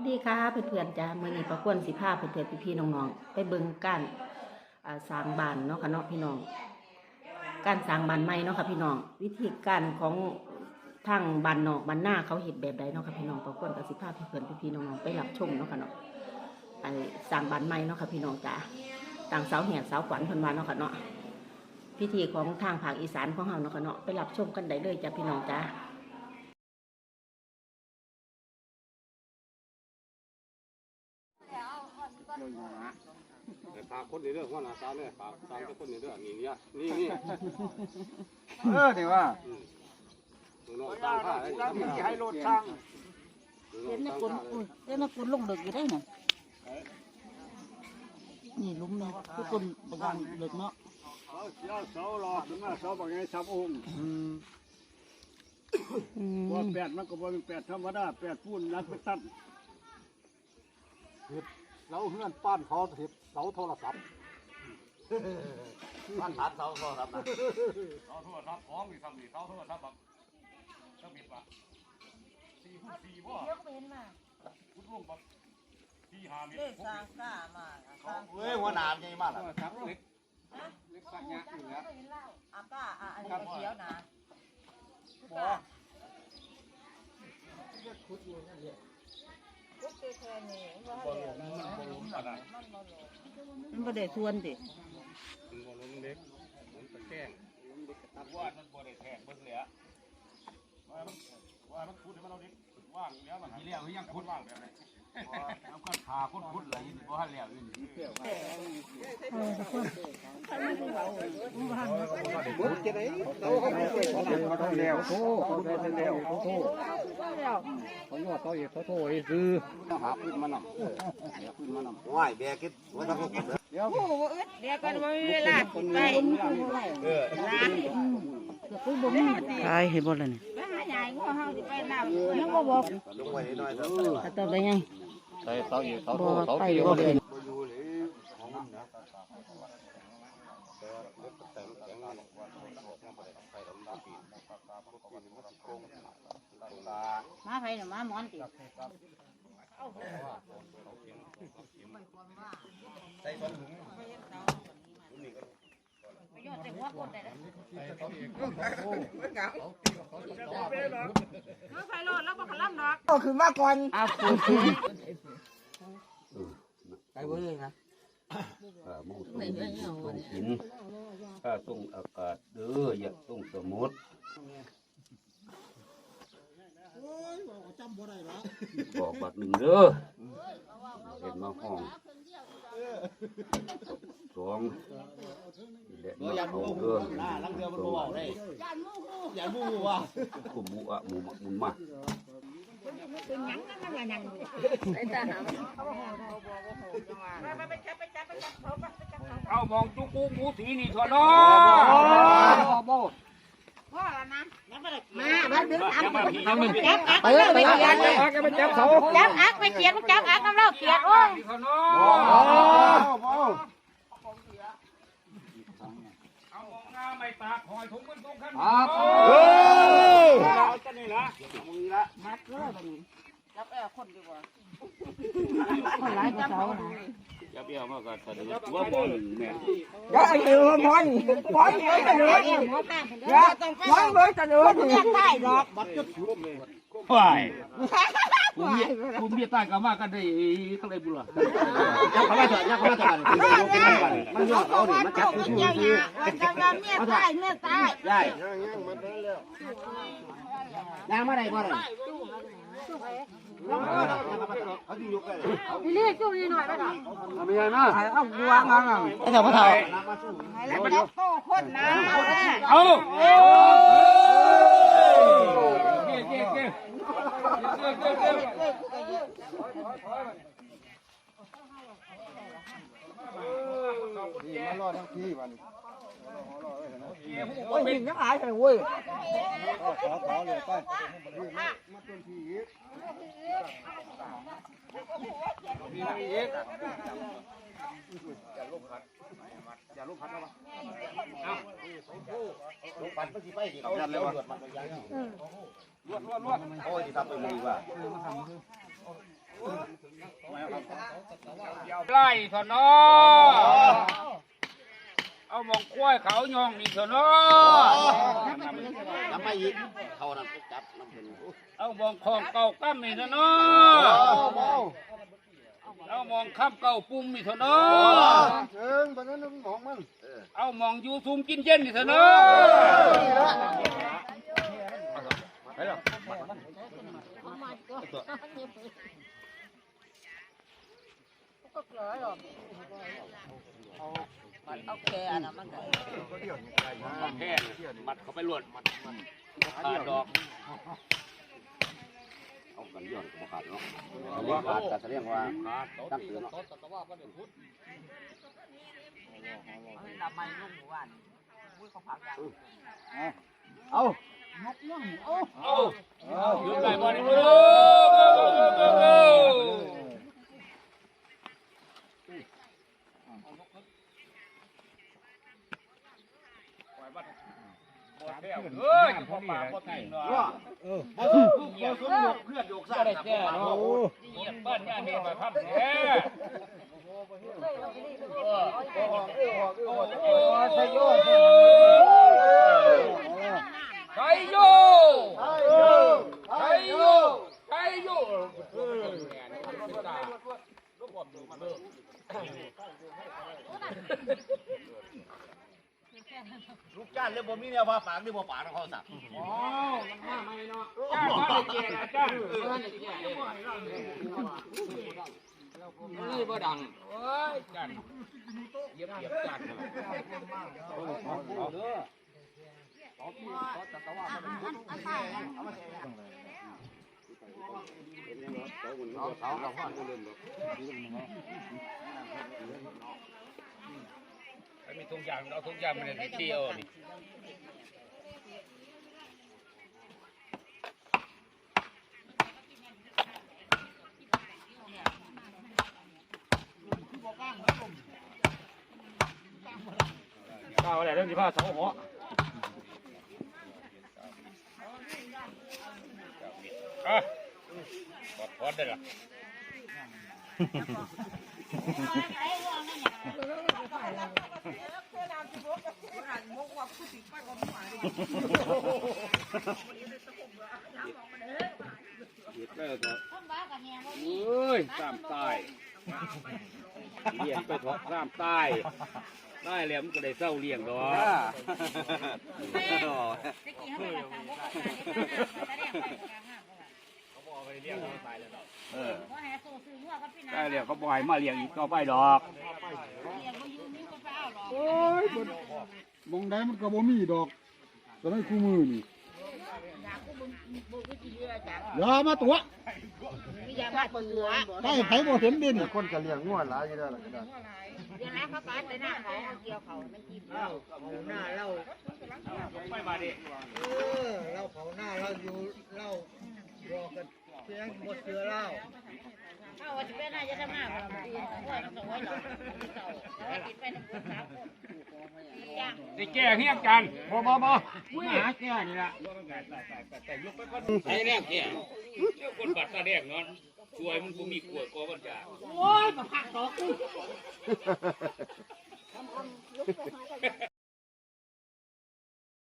วัสดีค่ะเพื่อนๆจ้ามื่อนี้ประกวนสิพาเพื่อนๆพี่ๆน้องๆไปเบิ่งการสร้างบ้านเนาะค่ะเนาะพี่น้อง การสร้างบ้านใหม่เนาะค่ะพี่น้อง วิธีการของทางบ้านนอกบ้านหน้าเขาเห็ดแบบใดเนาะค่ะพี่น้องประกวนกับสิพาเพื่อนๆพี่ๆน้องๆไปรับชมเนาะค่ะเนาะไปสร้างบ้านใหม่เนาะค่ะพี่น้องจ้าต่างเสาแหกเสาขวัญพิ่นว่าเนาะค่ะเนาะพิธีของทางภาคอีสานของเฮาเนาะค่ะเนาะไปรับชมกันได้เลยจ้าพี่น้องจ้า แต่ปากคนในเรื่องว่าหน้าตาเนี่ยปากตามแต่คนในเรื่องนี่เนี่ยนี่นี่เออนี่ว่าตัวน้องตามผ้าได้ตั้งที่ให้รถช่างเห็นนักกุนอุ้ยเห็นนักกุนลงเดึกอยู่ได้น่ะนี่หลุมนี่ทุกคนบางเดึกเนาะเขาเสียเสาหลอกขึ้นมาเสาบางไงซับองค์ว่าแปดมันก็บ่เป็นแปดธรรมดาแปดปูนนักไปตัด เราเฮือนป้านเขาเห็บเสาโทรศัพท์ป้านฐานเสาโทรศัพท์นะเสาโทรศัพท์ของมีสามีเสาโทรศัพท์แบบก็บิดว่าสี่คูณสี่บ่พุดลงแบบสี่ห้าเมตรเฮ้ยหัวหนามใหญ่มากล่ะครับเล็กเล็กปัญญาอยู่แล้วอาก้าอะอันนี้เขียวนะบ่ กุ๊กแค่นี้ว่าบ่ลงมันบ่ลงอะไรมันบ่ได้ส่วนดิมันบ่ลงเล็กมันตะแกงตัดว่ามันบ่ได้แทงเบิ่งเลยอะว่ามันว่ามันพูดให้มันเอาเด็กว่างแล้วมันทีเรียกยังพูดดว่างแบบไหน แล้วก็ขาพุดพุดอะไรอยู่บ่ทันแล้วอยู่นี่เขาได้แล้วโอ้เขาได้แล้วเขาโทษเขายอดเขาเอกเขาโทษคือหาพื้นมันน่ะหาพื้นมันน่ะว่ายแบกิดว่าทำพวกผมเดี๋ยวโอ้โหเดี๋ยวกันว่ามีเวลาไปเออตายเห็นบ่ล่ะนี่ไปหาใหญ่ก็เฮาสิไปน้ำยังบ่บอกลงไว้หน่อยเถอะ ถ้าตอบได้ยังใส่เสาเอกเขาโทบ่ษเสาไปเกี่ยวบ่เลเป็ยนบ่อยู่เลยของมันนะแต่มันแข็งงานว่าไปดำน้ำปีนปีนมันสิโกงตามาไปน่ะมาหมอนติใส่ต้นถุงไปยอดแต่หัวคนได้แล้วไปโลดแล้วบ่ขลํดอกอ้าวคุณเออมูส่งส่งกินถ้าส่งอากาศเด้ออย่าส่งสมุดบอกบักหนึ่งเด้อเห็นมาห้อง สองนี่แหละมาเอาเด้อลังเรือมันบ่เว้าได้ย่านมูย่านมูว่ากุมุอะหมูมักมุนมาเอามองจุกูกูสีนี่ทั่วน้อบ่พ่อละนะมามาดึงอักทำหนึ่งจับอักเออไปเขียนแกไปจับเสาจับอักไปเขียนจับอักน้ำเล่าเขียนโอ้ยทั่วน้อบ่บ่ เอามองหน้าไม่ตาคอยถุงมันถุงขันครับเฮ้ยเอาจะนี่ละมึงละมัดเลยบัดนี้จับเออคนดีกว่าคนหลายกว่าเสานะอย่าเบี้ยวมากก็สะดุดว่าบ่หนึ่งแม่อย่าอันนี้มันพอนพอนเยอะจังเลยหมอข้างคนเดียวอย่าพอนเยอะจังเลยเรียกได้ดอกไปกูมีกูมีตายก็มากันได้ทั้งได้บุญล่ะยักเข้ามาเถอะยักเข้ามาเถอะมันยอดเอาดิมันจับกูเจ้าหยาวันจังว่าเมียตายเมียตายได้ยางมาได้บ่ได้เขาอยู่ยกได้พี่เรียกจุ้ยหน่อยไปหน่อยไม่ใช่นะเอาบัวมาไอ้เจ้าพ่อเฒ่าแล้วมันโตคนนะเอา เอ้ย เจ๊เจ๊เจ๊ นี่มารอทั้งที่มันโอ้ยยังอายเลยเว้ยขอขอเลยไปนี่มาต้นที่อีกมีอีกอย่าลบพัดอย่าลบพัดนะวะลบพัดมันสิไปดิเขาแล้วรวดมันไปยังลวดลวดลวดโอ้ยที่ทำไปเลยว่าไล่เถอะเนาะ เอาหมองกล้วยเขายองนี่เถอะเนาะน้ำไปอีกเท่านั้นจับน้ำเป็นเอาหมองของเก่ากั้มนี่เถอะเนาะเอาหมองข้ามเก่าปุ่มนี่เถอะเนาะเอิงตอนนั้นมึงมองมันเอาหมองอยู่ซุมกินเย็นนี่เถอะเนาะโอ เคอันนั้นมันก็แค่มัดเขาไปลวดมัดขาดดอกเอากันย้อนก็บ่ขาดเนาะเรียกขาดก็แสดงว่าตั้งเตือนเนาะทำไมลุงหมู่บ้านอุ้ยเขาพักกันเอาเอายุดได้บ่นี่โอ้โหเอ้ ยพอปากพอตีนเนาะบ่ซุ่มเหยียบซุ่มยกเพื่อนยกซ่าได้แก่เนาะเหยียบบ้านย่านี่มาพับแท้ไทยโยไทยโยไทยโยเออแม่นี่รถตาลูกบอลดูมาเด้อ ลูกจ้านเลยบ่มีแนวว่าปากนี่บ่ปากนะเขาสักอ๋อมันมาไม่เนาะจ้าว่าได้แก่นะจ้าเออได้แก่เลยนี่บ่ดังโอ้ยจันเหยียบเหยียบจันมีทุกอย่างเราทุกอย่างมันเลยเที่ยวนี่ ข้าวอะไรเรื่องที่ผ้าสองหัวอะกดพอดได้ละเออก็เอ้ยสามใต้ เลี้ยงไปทอกสามใต้ได้แล้วมันก็ได้เศร้าเลี้ยงดอกได้แล้วเขาบ่อยมาเลี้ยงอีกต่อไปดอกโอ้ยมองได้มันก็บ่มีดอกตอนนั้นคู่มือนี่อย่ามาตัว มียาบ้าเปิดหัวได้ไผบ่เห็นเด่นคนก็เลี้ยงงัวหลายอยู่แล้วล่ะก็ได้เดี๋ยวนะเขาปัดไปหน้าเขาเกี่ยวเขามันกินเหล้าหน้าเหล้าไปมาดิเออเหล้าเขาหน้าเหล้าอยู่เหล้ารอกันเพียงหมดเสือเหล้า เอาว่าจะเป็นอะไรจะทำหน้าเราดีว่าต้องส่งไว้หรอแล้วกินไปน้ำสามคนย่างได้แก่เฮียงกันบ่บ่บ่หาแก่นี่ล่ะไอ้แรกแก่เจ้าคนบัตรตาแดงเนาะช่วยมันบ่มีกลัวกอบัญชาโอ้ยมาพักตอก